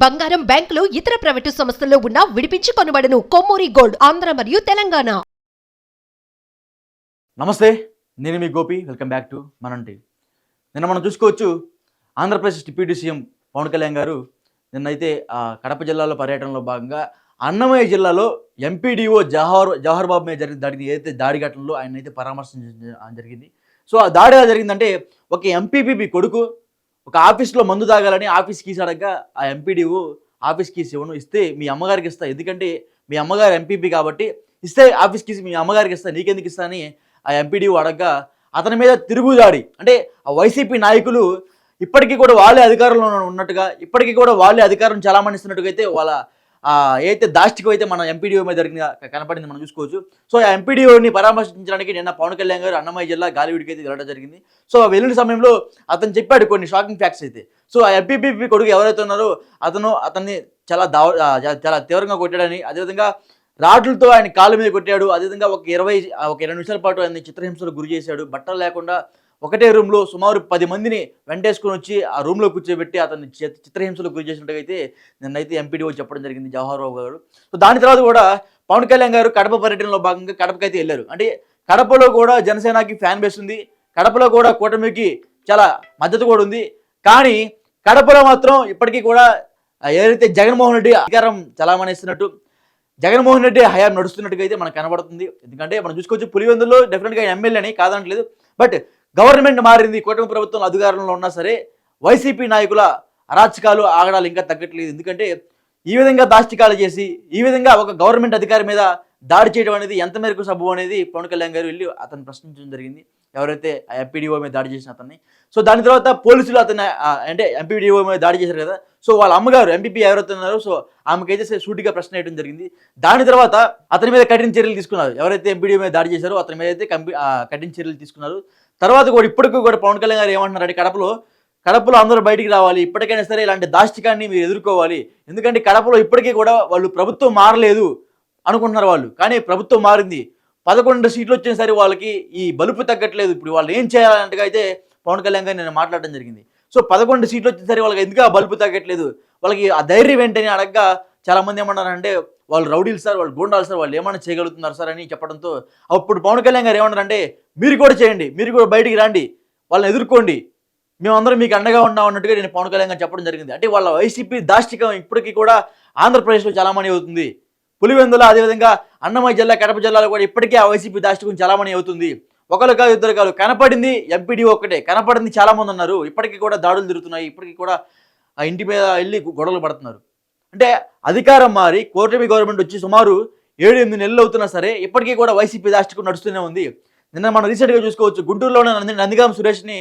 బంగారం బ్యాంకులు ఇతర ప్రైవేటు సంస్థల్లో ఉన్న విడిపించి కొనబడను కొమ్మూరి గోల్డ్ ఆంధ్ర మరియు తెలంగాణ. నమస్తే నేను మీ గోపి. వెల్కమ్ బ్యాక్ టు మనంటి నిన్న మనం చూసుకోవచ్చు ఆంధ్రప్రదేశ్ డిప్యూటీ సీఎం పవన్ కళ్యాణ్ గారు నిన్నైతే ఆ, కడప జిల్లాలో పర్యటనలో భాగంగా అన్నమయ్య జిల్లాలో ఎంపీడీఓ జవహర్ జవహర్ బాబు మీద జరిగిన దాడిని ఏదైతే దాడి ఘటనలో ఆయన అయితే పరామర్శించడం జరిగింది. సో ఆ దాడి ఎలా జరిగిందంటే ఒక ఎంపీపీబీ కొడుకు ఒక ఆఫీస్లో మందు తాగాలని ఆఫీస్ కీస్ అడగ్గా ఆ ఎంపీడీఓ. ఆఫీస్ కీస్ ఇవ్వను ఇస్తే మీ అమ్మగారికి ఇస్తా. ఎందుకంటే మీ అమ్మగారు ఎంపీపీ కాబట్టి ఇస్తే ఆఫీస్ కీస్ మీ అమ్మగారికి ఇస్తా. నీకెందుకు ఇస్తా అని ఆ ఎంపీడీఓ అడగ్గా అతని మీద తిరుగుదాడి. అంటే ఆ వైసీపీ నాయకులు ఇప్పటికీ కూడా వాళ్ళే అధికారంలో ఉన్నట్టుగా ఇప్పటికీ కూడా వాళ్ళే అధికారం చలామణిస్తున్నట్టుగా అయితే వాళ్ళ ఏదైతే దాష్టికం అయితే మన ఎంపీడీఓ మీద జరిగిన కనపడింది మనం చూసుకోవచ్చు. సో ఆ ఎంపీడీఓని పరామర్శించడానికి నిన్న పవన్ కళ్యాణ్ గారు అన్నమయ్య జిల్లా గాలివీడికి అయితే వెళ్ళడం జరిగింది. సో ఆ వెళ్ళిన సమయంలో అతను చెప్పాడు కొన్ని షాకింగ్ ఫ్యాక్ట్స్ అయితే. సో ఆ ఎంపీపీ కొడుకు ఎవరైతే ఉన్నారో అతను అతన్ని చాలా దావ చాలా తీవ్రంగా కొట్టాడని అదేవిధంగా రాడ్లతో ఆయన కాళ్ళ మీద కొట్టాడు అదేవిధంగా ఒక ఇరవై ఒక ఇరవై నిమిషాల పాటు ఆయన చిత్రహింసలు గురి చేశాడు. బట్టలు లేకుండా ఒకటే రూమ్లో సుమారు పది మందిని వెంటేసుకొని వచ్చి ఆ రూమ్లో కూర్చోబెట్టి అతన్ని చిత్రహింసలకు గురి చేసినట్టుగైతే అయితే నిన్నైతే ఎంపీడీఓ చెప్పడం జరిగింది జవహర్ రావు గారు. సో దాని తర్వాత కూడా పవన్ కళ్యాణ్ గారు కడప పర్యటనలో భాగంగా కడపకి అయితే వెళ్ళారు. అంటే కడపలో కూడా జనసేనకి ఫ్యాన్ బేస్ ఉంది. కడపలో కూడా కూటమికి చాలా మద్దతు కూడా ఉంది. కానీ కడపలో మాత్రం ఇప్పటికీ కూడా ఏదైతే జగన్మోహన్ రెడ్డి అధికారం చలామణిస్తున్నట్టు జగన్మోహన్ రెడ్డి హయాం నడుస్తున్నట్టుగా అయితే మనకు కనబడుతుంది. ఎందుకంటే మనం చూసుకోవచ్చు పులివెందులో డెఫినెట్గా ఎమ్మెల్యేని కాదనట్లేదు. బట్ గవర్నమెంట్ మారింది కూటమి ప్రభుత్వం అధికారంలో ఉన్నా సరే వైసీపీ నాయకుల అరాచకాలు ఆగడాలు ఇంకా తగ్గట్లేదు. ఎందుకంటే ఈ విధంగా దాష్టికాలు చేసి ఈ విధంగా ఒక గవర్నమెంట్ అధికారి మీద దాడి చేయడం అనేది ఎంత మేరకు సబు అనేది పవన్ కళ్యాణ్ గారు వెళ్ళి అతను ప్రశ్నించడం జరిగింది. ఎవరైతే ఆ ఎంపీడీఓ మీద దాడి చేసిన అతన్ని. సో దాని తర్వాత పోలీసులు అతన్ని అంటే ఎంపీడీఓ మీద దాడి చేశారు కదా. సో వాళ్ళ అమ్మగారు ఎంపీపీ ఎవరైతే ఉన్నారో సో ఆమెకైతే సూటిగా ప్రశ్న వేయడం జరిగింది. దాని తర్వాత అతని మీద కఠిన చర్యలు తీసుకున్నారు. ఎవరైతే ఎంపీడీఓ మీద దాడి చేశారో అతని మీద అయితే కఠిన చర్యలు తీసుకున్నారు. తర్వాత కూడా ఇప్పటికీ కూడా పవన్ కళ్యాణ్ గారు ఏమంటున్నారంటే కడపలో కడపలో అందరూ బయటికి రావాలి ఇప్పటికైనా సరే ఇలాంటి దాష్టికాన్ని మీరు ఎదుర్కోవాలి. ఎందుకంటే కడపలో ఇప్పటికీ కూడా వాళ్ళు ప్రభుత్వం మారలేదు అనుకుంటున్నారు వాళ్ళు. కానీ ప్రభుత్వం మారింది. పదకొండు సీట్లు వచ్చిన సరే వాళ్ళకి ఈ బలుపు తగ్గట్లేదు. ఇప్పుడు వాళ్ళు ఏం చేయాలంటగా అయితే పవన్ కళ్యాణ్ గారు నేను మాట్లాడడం జరిగింది. సో పదకొండు సీట్లు వచ్చిన సరే వాళ్ళకి ఎందుకు ఆ బలుపు తగ్గట్లేదు? వాళ్ళకి ఆ ధైర్యం ఏంటని అడగ్గా చాలా మంది ఏమన్నారంటే వాళ్ళు రౌడీలు సార్ వాళ్ళు గూండాలు సార్ వాళ్ళు ఏమైనా చేయగలుగుతున్నారు సార్ అని చెప్పడంతో అప్పుడు పవన్ కళ్యాణ్ గారు ఏమన్నారంటే మీరు కూడా చేయండి మీరు కూడా బయటికి రండి వాళ్ళని ఎదుర్కోండి. మేమందరం మీకు అండగా ఉన్నాం అన్నట్టుగా నేను పవన్ కళ్యాణ్ గారు చెప్పడం జరిగింది. అంటే వాళ్ళ వైసీపీ దాష్టికం ఇప్పటికీ కూడా ఆంధ్రప్రదేశ్లో చాలామణి అవుతుంది. పులివెందుల అదేవిధంగా అన్నమయ్య జిల్లా కడప జిల్లాలో కూడా ఇప్పటికే ఆ వైసీపీ దాష్టికం చాలామణి అవుతుంది. ఒకరు కాదు ఇద్దరు కాదు కనపడింది ఎంపీడీ ఒక్కటే కనపడింది చాలామంది ఉన్నారు. ఇప్పటికీ కూడా దాడులు తిరుగుతున్నాయి. ఇప్పటికీ కూడా ఆ ఇంటి మీద వెళ్ళి గొడవలు పడుతున్నారు. అంటే అధికారం మారి కూటమి గవర్నమెంట్ వచ్చి సుమారు ఏడు ఎనిమిది నెలలు అవుతున్నా సరే ఇప్పటికీ కూడా వైసీపీ దాష్టికం నడుస్తూనే ఉంది. నిన్న మనం రీసెంట్గా చూసుకోవచ్చు గుంటూరులోనే నంది నందిగాం సురేష్ని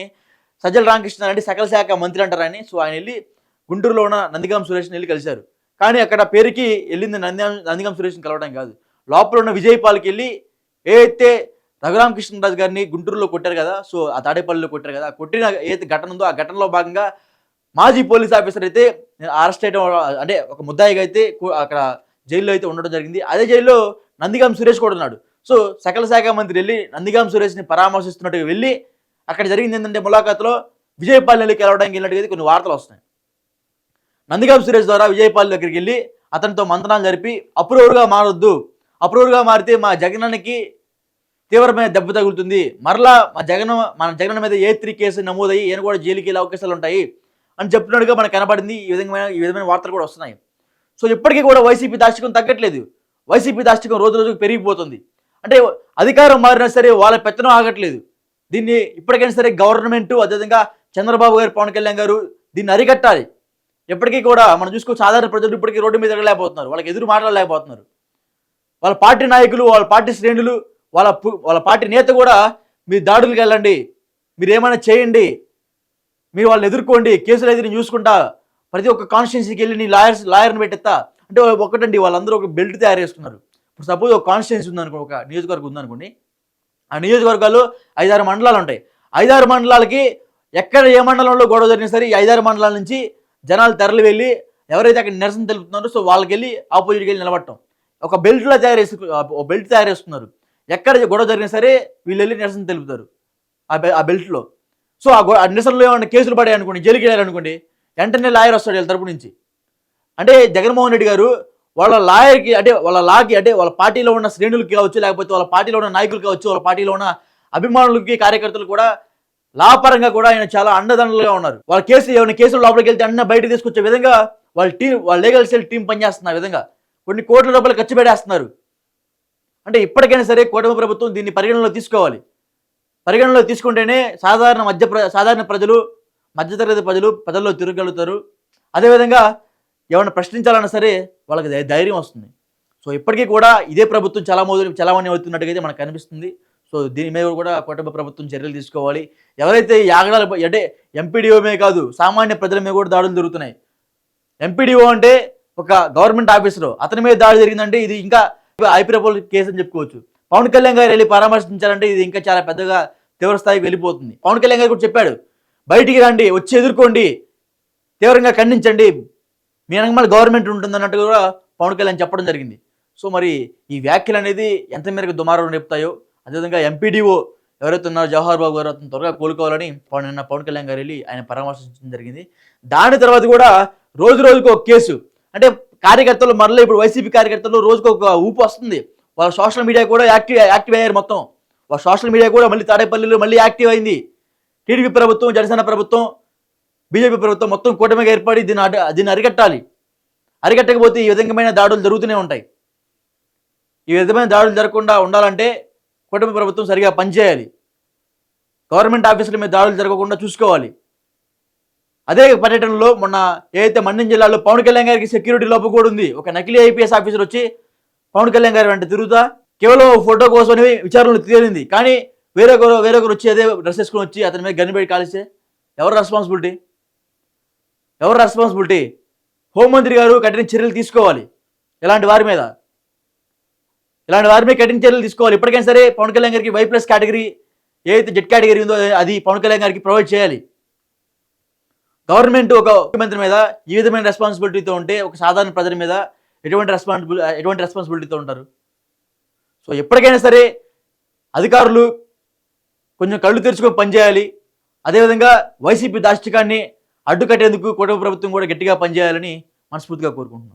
సజ్జల రామకృష్ణ అంటే సకల శాఖ మంత్రి అంటారని. సో ఆయన వెళ్ళి గుంటూరులో ఉన్న నందిగాం సురేష్ని వెళ్ళి కలిశారు. కానీ అక్కడ పేరుకి వెళ్ళింది నందిగాం నందిగాం సురేష్ని కలవడం కాదు. లోపల ఉన్న విజయపాల్కి వెళ్ళి ఏదైతే రఘురామకృష్ణరాజు గారిని గుంటూరులో కొట్టారు కదా సో ఆ తాడేపల్లిలో కొట్టారు కదా కొట్టిన ఏదైతే ఘటన ఉందో ఆ ఘటనలో భాగంగా మాజీ పోలీస్ ఆఫీసర్ అయితే అరెస్ట్ చేయడం అంటే ఒక ముద్దాయిగా అయితే అక్కడ జైల్లో అయితే ఉండడం జరిగింది. అదే జైల్లో నందిగాం సురేష్ కూడా ఉన్నాడు. సో సకల శాఖ మంత్రి వెళ్ళి నందిగాం సురేష్ని పరామర్శిస్తున్నట్టుగా వెళ్ళి అక్కడ జరిగింది ఏంటంటే ములాఖాత్లో విజయపాల్ వెళ్ళడానికి వెళ్ళినట్టుగా అయితే కొన్ని వార్తలు వస్తున్నాయి. నందిగాం సురేష్ ద్వారా విజయపాల్ దగ్గరికి వెళ్ళి అతనితో మంతనాలు జరిపి అప్రూవర్గా మారొద్దు. అప్రూవర్గా మారితే మా జగనానికి తీవ్రమైన దెబ్బ తగులుతుంది. మరలా మా జగన్ మన జగన్ మీద ఏ త్రీ కేసు నమోదయ్యి ఈయన కూడా జైలుకి వెళ్ళే అవకాశాలు ఉంటాయి. అని చెప్తున్నట్టుగా మనకు కనబడింది. ఈ విధమైన ఈ విధమైన వార్తలు కూడా వస్తున్నాయి. సో ఇప్పటికీ కూడా వైసీపీ దాష్టికం తగ్గట్లేదు. వైసీపీ దాష్టికం రోజు రోజుకు పెరిగిపోతుంది. అంటే అధికారం మారినా సరే వాళ్ళ పెత్తనం ఆగట్లేదు. దీన్ని ఇప్పటికైనా సరే గవర్నమెంట్ అదేవిధంగా చంద్రబాబు గారు పవన్ కళ్యాణ్ గారు దీన్ని అరికట్టాలి. ఎప్పటికీ కూడా మనం చూసుకో సాధారణ ప్రజలు ఇప్పటికీ రోడ్డు మీద తిరగలేకపోతున్నారు. వాళ్ళకి ఎదురు మాట్లాడలేకపోతున్నారు. వాళ్ళ పార్టీ నాయకులు వాళ్ళ పార్టీ శ్రేణులు వాళ్ళ వాళ్ళ పార్టీ నేత కూడా మీరు దాడులకు వెళ్ళండి. మీరు ఏమైనా చేయండి. మీరు వాళ్ళని ఎదుర్కోండి. కేసులు అయితే నేను చూసుకుంటా. ప్రతి ఒక్క కాన్స్టిట్యున్సీకి వెళ్ళి నీ లాయర్స్ లాయర్ని పెట్టేస్తా అంటే ఒకటండి వాళ్ళందరూ ఒక బెల్ట్ తయారు చేసుకున్నారు ఇప్పుడు సపోజ్ ఒక కాన్స్టిట్యున్సీ ఉందనుకో ఒక నియోజకవర్గం ఉందనుకోండి. ఆ నియోజకవర్గాలు ఐదారు మండలాలు ఉంటాయి. ఐదారు మండలాలకి ఎక్కడ ఏ మండలంలో గొడవ జరిగినా సరే ఈ ఐదారు మండలాల నుంచి జనాలు తరలి వెళ్ళి ఎవరైతే అక్కడ నిరసన తెలుపుతున్నారో సో వాళ్ళకి వెళ్ళి ఆపోజిట్కి వెళ్ళి నిలబడటం. ఒక బెల్ట్లో తయారు చేసుకు ఒక బెల్ట్ తయారు చేస్తున్నారు ఎక్కడ గొడవ జరిగినా సరే వీళ్ళు వెళ్ళి నిరసన తెలుపుతారు. ఆ బె ఆ బెల్ట్లో సో ఆ గొ- నిరసనలో ఏమైనా కేసులు పడాయనుకోండి జైలుకి వెళ్ళారనుకోండి వెంటనే లాయర్ వస్తాడు వీళ్ళ తరపు నుంచి. అంటే జగన్మోహన్ రెడ్డి గారు వాళ్ళ లాయర్కి అంటే వాళ్ళ లాకి అంటే వాళ్ళ పార్టీలో ఉన్న శ్రేణులకి కావచ్చు లేకపోతే వాళ్ళ పార్టీలో ఉన్న నాయకులు కావచ్చు వాళ్ళ పార్టీలో ఉన్న అభిమానులకి కార్యకర్తలు కూడా లాపరంగా కూడా ఆయన చాలా అండదండలుగా ఉన్నారు. వాళ్ళ కేసు ఏమైనా కేసులు లోపలికి వెళ్తే అన్న బయట తీసుకొచ్చే విధంగా వాళ్ళ టీం వాళ్ళ లీగల్ సెల్ టీం పనిచేస్తున్న విధంగా కొన్ని కోట్ల రూపాయలు ఖర్చు పెట్టేస్తున్నారు. అంటే ఇప్పటికైనా సరే కూటమి ప్రభుత్వం దీన్ని పరిగణనలో తీసుకోవాలి. పరిగణనలో తీసుకుంటేనే సాధారణ మధ్య ప్ర సాధారణ ప్రజలు మధ్యతరగతి ప్రజలు ప్రజల్లో తిరగలుగుతారు. అదేవిధంగా ఏమైనా ప్రశ్నించాలన్నా సరే వాళ్ళకి ధైర్యం వస్తుంది. సో ఇప్పటికీ కూడా ఇదే ప్రభుత్వం చాలా చలామణి అవుతున్నట్టుగా మనకు కనిపిస్తుంది. సో దీని మీద కూడా కుటుంబ ప్రభుత్వం చర్యలు తీసుకోవాలి. ఎవరైతే యాగడాలు అంటే ఎంపీడీఓమే కాదు సామాన్య ప్రజల మీద కూడా దాడులు జరుగుతున్నాయి. ఎంపీడీఓ అంటే ఒక గవర్నమెంట్ ఆఫీసర్ అతని మీద దాడి జరిగిందంటే ఇది ఇంకా ఐపీరపోల్ కేసు అని చెప్పుకోవచ్చు. పవన్ కళ్యాణ్ గారు వెళ్ళి పరామర్శించాలంటే ఇది ఇంకా చాలా పెద్దగా తీవ్ర స్థాయికి వెళ్ళిపోతుంది. పవన్ కళ్యాణ్ గారు కూడా చెప్పాడు బయటికి రండి వచ్చి ఎదుర్కోండి తీవ్రంగా ఖండించండి మీ వెనకమాల గవర్నమెంట్ ఉంటుందన్నట్టు కూడా పవన్ కళ్యాణ్ చెప్పడం జరిగింది. సో మరి ఈ వ్యాఖ్యలు అనేది ఎంత మేరకు దుమారం రేపుతాయో అదేవిధంగా ఎంపీడీఓ ఎవరైతే ఉన్నారో జవహర్ బాబు గారు అతను త్వరగా కోలుకోవాలని పవన్ నిన్న పవన్ కళ్యాణ్ గారు వెళ్ళి ఆయన పరామర్శించడం జరిగింది. దాని తర్వాత కూడా రోజు రోజుకు ఒక కేసు అంటే కార్యకర్తలు మరలా ఇప్పుడు వైసీపీ కార్యకర్తలు రోజుకు ఒక ఊపు వస్తుంది. వాళ్ళ సోషల్ మీడియా కూడా యాక్టివ్ యాక్టివ్ అయ్యారు మొత్తం. సోషల్ మీడియా కూడా మళ్ళీ తాడేపల్లిలో మళ్ళీ యాక్టివ్ అయింది. టీడీపీ ప్రభుత్వం జనసేన ప్రభుత్వం బీజేపీ ప్రభుత్వం మొత్తం కూటమిగా ఏర్పడి దీన్ని దీన్ని అరికట్టాలి. అరికట్టకపోతే ఈ విధమైన దాడులు జరుగుతూనే ఉంటాయి. ఈ విధమైన దాడులు జరగకుండా ఉండాలంటే కూటమి ప్రభుత్వం సరిగా పనిచేయాలి. గవర్నమెంట్ ఆఫీసుల మీద దాడులు జరగకుండా చూసుకోవాలి. అదే పర్యటనలో మొన్న ఏదైతే మన్యం జిల్లాలో పవన్ కళ్యాణ్ గారికి సెక్యూరిటీ లోపం కూడా ఉంది. ఒక నకిలీ ఐపీఎస్ ఆఫీసర్ వచ్చి పవన్ కళ్యాణ్ గారి వెంట తిరుగుతా కేవలం ఫోటో కోసమని విచారణలు తేలింది కానీ వేరొకరు వేరొకరు వచ్చి అదే డ్రెస్ వేసుకొని వచ్చి అతని మీద గన్ను పెట్టి కాలిస్తే ఎవరు రెస్పాన్సిబిలిటీ ఎవరు రెస్పాన్సిబిలిటీ హోంమంత్రి గారు కఠిన చర్యలు తీసుకోవాలి ఇలాంటి వారి మీద. ఇలాంటి వారి మీద కఠిన చర్యలు తీసుకోవాలి. ఇప్పటికైనా సరే పవన్ కళ్యాణ్ గారికి వై ప్లస్ కేటగిరీ ఏదైతే జెడ్ కేటగిరీ ఉందో అది పవన్ కళ్యాణ్ గారికి ప్రొవైడ్ చేయాలి. గవర్నమెంట్ ఒక ముఖ్యమంత్రి మీద ఈ విధమైన రెస్పాన్సిబిలిటీతో ఉంటే ఒక సాధారణ ప్రజల మీద ఎటువంటి రెస్పాన్సిబిలి ఎటువంటి రెస్పాన్సిబిలిటీతో ఉంటారు? సో ఎప్పటికైనా సరే అధికారులు కొంచెం కళ్ళు తెరుచుకొని పనిచేయాలి. అదేవిధంగా వైసీపీ దాష్టికాన్ని అడ్డుకట్టేందుకు కుటుంబ ప్రభుత్వం కూడా గట్టిగా పనిచేయాలని మనస్ఫూర్తిగా కోరుకుంటున్నాం.